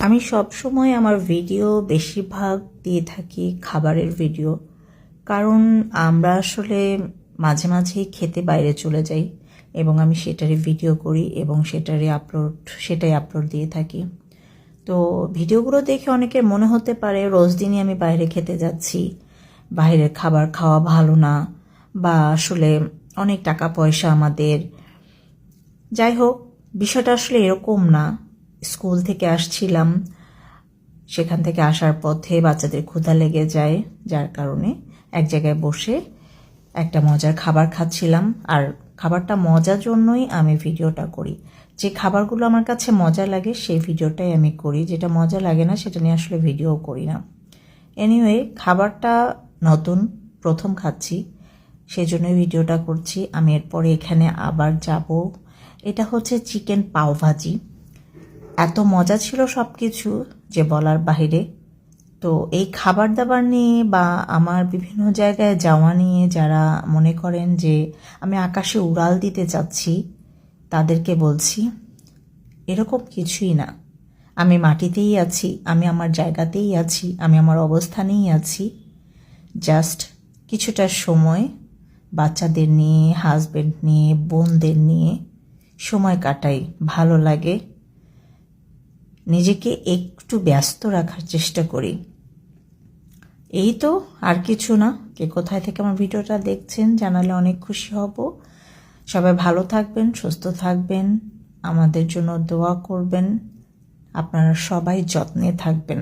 আমি সব সময় আমার ভিডিও বেশিরভাগ দিয়ে থাকি খাবারের ভিডিও কারণ আমরা আসলে মাঝে মাঝেই খেতে বাইরে চলে যাই এবং আমি সেটারই ভিডিও করি এবং সেটারই আপলোড সেটাই আপলোড দিয়ে থাকি। তো ভিডিওগুলো দেখে অনেকের মনে হতে পারে, রোজ দিনই আমি বাইরে খেতে যাচ্ছি, বাইরের খাবার খাওয়া ভালো না বা আসলে অনেক টাকা পয়সা আমাদের। যাই হোক, বিষয়টা আসলে এরকম না। স্কুল থেকে আসছিলাম, সেখান থেকে আসার পথে বাচ্চাদের ক্ষুধা লেগে যায়, যার কারণে এক জায়গায় বসে একটা মজার খাবার খাচ্ছিলাম। আর খাবারটা মজার জন্যই আমি ভিডিওটা করি। যে খাবারগুলো আমার কাছে মজা লাগে, সেই ভিডিওটাই আমি করি। যেটা মজা লাগে না, সেটা নিয়ে আসলে ভিডিও করি না। এনিওয়ে খাবারটা নতুন, প্রথম খাচ্ছি সেই জন্যই ভিডিওটা করছি। আমি এরপরে এখানে আবার যাব। এটা হচ্ছে চিকেন পাওভাজি এত মজা ছিল সব কিছু যে বলার বাহিরে। তো এই খাবার দাবার নিয়ে বা আমার বিভিন্ন জায়গায় যাওয়া নিয়ে যারা মনে করেন যে আমি আকাশে উড়াল দিতে চাচ্ছি, তাদেরকে বলছি, এরকম কিছুই না। আমি মাটিতেই আছি, আমি আমার জায়গাতেই আছি, আমি আমার অবস্থানেই আছি। জাস্ট কিছুটা সময় বাচ্চাদের নিয়ে, হাজবেন্ড নিয়ে, বোনদের নিয়ে সময় কাটাই, ভালো লাগে। নিজেকে একটু ব্যস্ত রাখার চেষ্টা করি। এই তো, আর কিছু না। কে কোথায় থেকে আমার ভিডিওটা দেখছেন জানালে অনেক খুশি হব। সবাই ভালো থাকবেন, সুস্থ থাকবেন, আমাদের জন্য দোয়া করবেন। আপনারা সবাই যত্নে থাকবেন।